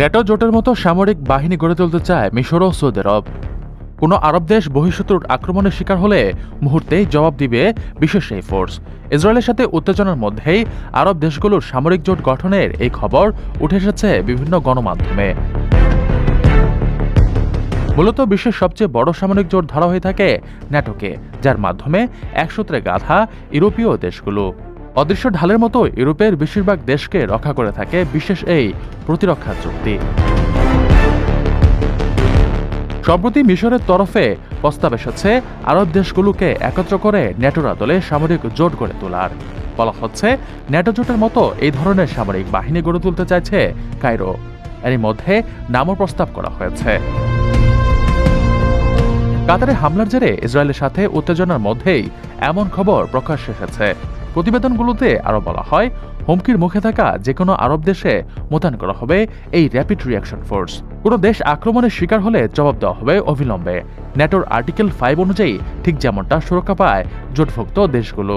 NATO জোটের মতো সামরিক বাহিনী গড়ে তুলতে চায় মিশর ও সৌদি আরব। কোনো আরব দেশ বহিঃশত্রুর আক্রমণের শিকার হলে মুহূর্তেই জবাব দিবে বিশেষ এই ফোর্স। ইসরায়েলের সাথে উত্তেজনার মধ্যেই আরব দেশগুলোর সামরিক জোট গঠনের এই খবর উঠে এসেছে বিভিন্ন গণমাধ্যমে। মূলত বিশ্বের সবচেয়ে বড় সামরিক জোট ধরা হয়ে থাকে ন্যাটোকে যার মাধ্যমে একসূত্রে গাধা ইউরোপীয় দেশগুলো। অদৃশ্য ঢালের মতো ইউরোপের বেশিরভাগ দেশকে রক্ষা করে থাকে বিশেষ এই প্রতিরক্ষা চুক্তি। সম্প্রতি মিশরের তরফে প্রস্তাব এসেছে, আরব দেশগুলোকে একত্র করে ন্যাটোর আদলে সামরিক জোট গড়ে তোলার। বলা হচ্ছে, ন্যাটো জোটের মতো এই ধরনের সামরিক বাহিনী গড়ে তুলতে চাইছে কায়রো। এরই মধ্যে নামও প্রস্তাব করা হয়েছে। কাতারে হামলার জেরে ইসরায়েলের সাথে উত্তেজনার মধ্যেই এমন খবর প্রকাশ এসেছে। প্রতিবেদনগুলোতে আরও বলা হয়, হুমকির মুখে থাকা যে কোনো আরব দেশে মোতায়েন করা হবে এই র্যাপিড রিয়াকশন ফোর্স কোনো দেশ আক্রমণের শিকার হলে জবাব দেওয়া হবে অবিলম্বে। ন্যাটোর আর্টিকেল ফাইভ অনুযায়ী ঠিক যেমনটা সুরক্ষা পায় জোটভুক্ত দেশগুলো।